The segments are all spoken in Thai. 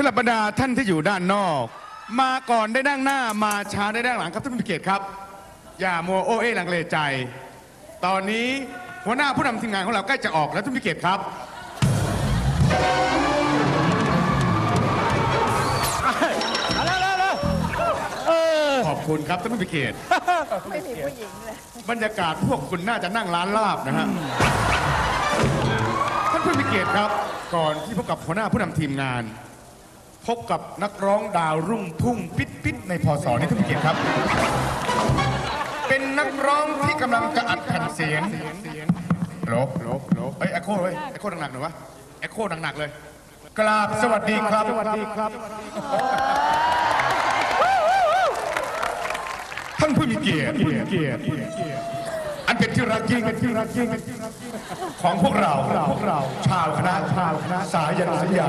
สำหรับบรรดาท่านที่อยู่ด้านนอก มาก่อนได้นั่งหน้ามาช้าได้นั่งหลังครับท่านผู้มีเกียรติครับ อย่ามัวโอเอลังเลใจ ตอนนี้หัวหน้าผู้นำทีมงานของเราใกล้จะออกแล้วท่านผู้มีเกียรติครับขอบคุณครับท่านผู้มีเกียรติไม่มีผู้หญิงเลยบรรยากาศพวกคุณน่าจะนั่งร้านลาบนะฮะท่านผู้มีเกียรติครับ ก่อนที่พบกับหัวหน้าผู้นำทีมงาน พบกับนักร้องดาวรุ่งพุ่งปิดปิดในพศนี้ท่านผู้มีเกียรติครับ เป็นนักร้องที่กำลังจะอัดแผ่นเสียงโลบโลบโลบเอ้ยเอ็โคเลยเอ็โคหนักๆหน่อยวะเอ็โคหนักๆเลย กราบสวัสดีครับ สวัสดีครับ ท่านผู้มีเกียรติเกียรติอันเป็นที่รักยิ่งเป็นที่รักยิ่งของพวกเราพวกเรา ชาวคณะชาวคณะสายันสยา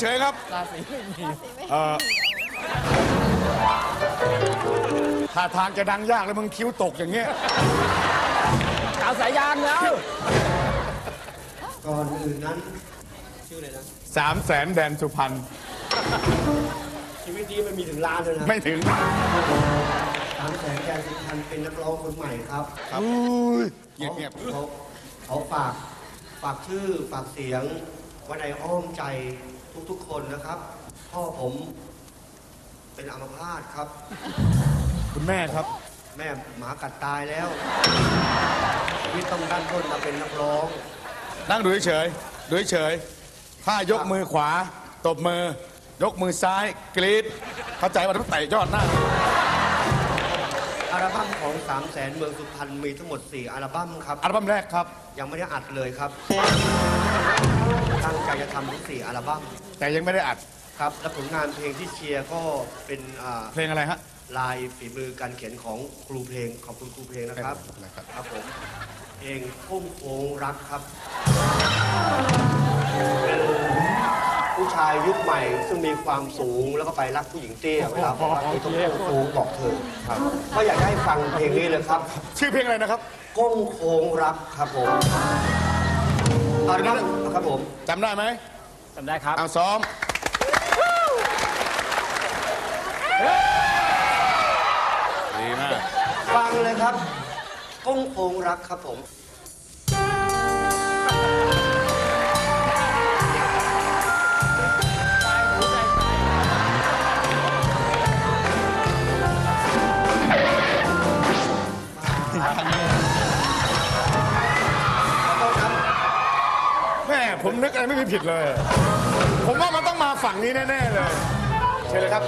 เฉยๆครับเอ่อท่าทางจะดังยากแล้วมึงคิ้วตกอย่างเงี้ย เอาสายยางแล้วก่อนอื่นนั้น ชื่ออะไรนะสามแสนแดนสุพรรณ ชีวิตนี้มันมีถึงล้านเลยนะไม่ถึงสามแสนแกนสุพรรณเป็นนักร้องคนใหม่ครับครับเงียบเงียบเขาเขาฝาก ฝากชื่อฝากเสียงไว้ในอ้อมใจ ทุกๆคนนะครับ พ่อผมเป็นอัมพาตครับ คุณแม่ครับ แม่หมากัดตายแล้วชีวิตต้องดันต้นมาเป็นนักร้อง นั่งดูเฉยๆดูเฉยๆถ้ายกมือขวา ตบมือ ยกมือซ้าย กรีดเข้าใจว่าต้องเตะยอดหน้า อัลบั้มของ3 0 0แสนเมืองสุพรรณมีทั้งหมด 4 อัลบั้มครับ อัลบั้มแรกครับ ยังไม่ได้อัดเลยครับ ตั้งใจจะทำทั้ง4อัลบั้มแต่ยังไม่ได้อัดครับและผลงานเพลงที่เชียร์ก็เป็นอ่าเพลงอะไรฮะลายฝีมือการเขียนของครูเพลงขอบคุณครูเพลงนะครับนะครับ ครับผมเพลงพุ่มโค้งรักครับผู้ชายยุคใหม่ซึ่งมีความสูงแล้วก็ไปรักผู้หญิงเตี้ยเวลาบอกว่าที่ต้องโค้งสูงบอกเธอครับก็อยากจะให้ฟังเพลงนี้เลยครับ ชื่อเพลงอะไรนะครับ ก้มโค้งรักครับผมเอาดีนะ ครับผมจำได้ไหมจำได้ครับ เอาซ้อมดีมาก ฟังเลยครับ ก้มโค้งรักครับผม ผมนึกอะไรไม่มีผิดเลย ผมว่ามันต้องมาฝั่งนี้แน่ๆเลย เชิญเลยครับ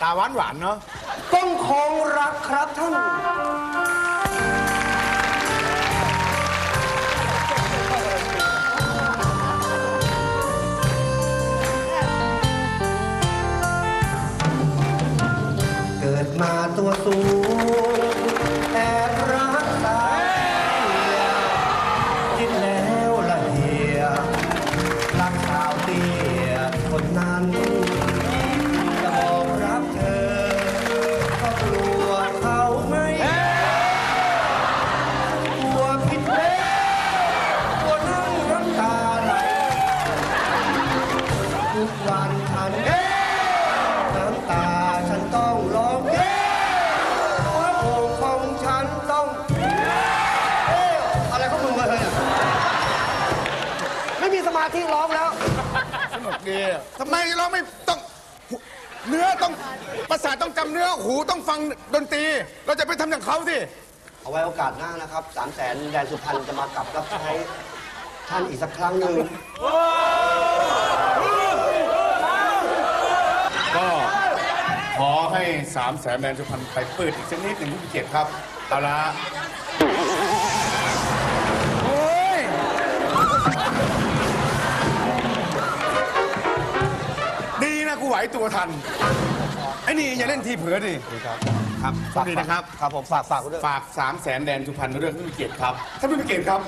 ตาหวานหวานๆเนาะก้มโค้งรักครับท่าน เกิดมาตัวสูง คนนั้นจะบอกรักเธอ ก็กลัวเขาไม่กลัวผิดแล้วกลัวนั่งน้ำตาไหลทุกวันฉันเอ๊ะน้ำตาฉันต้องร้องเอ๊ะหัวอกของฉันต้องเอ๊ะอะไรของมึงวะเฮ้ยไม่มีสมาธิร้องแล้ว นุกดีทำไมเราไม่ต้องเนื้อต้องประสาทต้องจำเนื้อหูต้องฟังดนตรี เราจะไปทำอย่างเขาสิ เอาไว้โอกาสหน้านะครับสามแสนแดนสุพรรณจะมากลับรับใช้ท่านอีกสักครั้งหนึ่งก็ขอให้สามแสนแมนสุพรรณไปเปิดอีกสักนิดหนึ่งผู้มีเกียรติครับเอาละ วตัวทันไอ้นี่อย่าเล่นทีเผือดิ ครับครับสวัสดีนะครับ ครับผมฝากฝากด้วยฝากสามแสนแดนสุพรรณเรื่องผู้มีเกียรติครับท่านผู้มีเกียรติครับ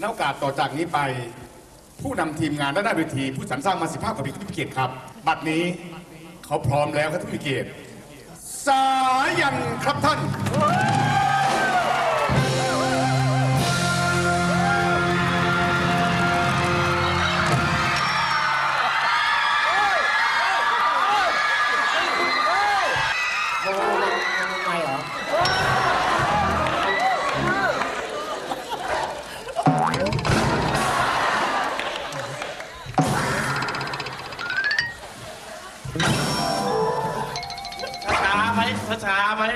นโอกาสต่อจากนี้ไป ผู้นำทีมงานด้านหน้าเวทีผู้สรรสร้างมาสิบห้ากว่าปีผู้มีเกียรติครับ บัดนี้เขาพร้อมแล้วครับท่านผู้มีเกียรติสายันครับท่านา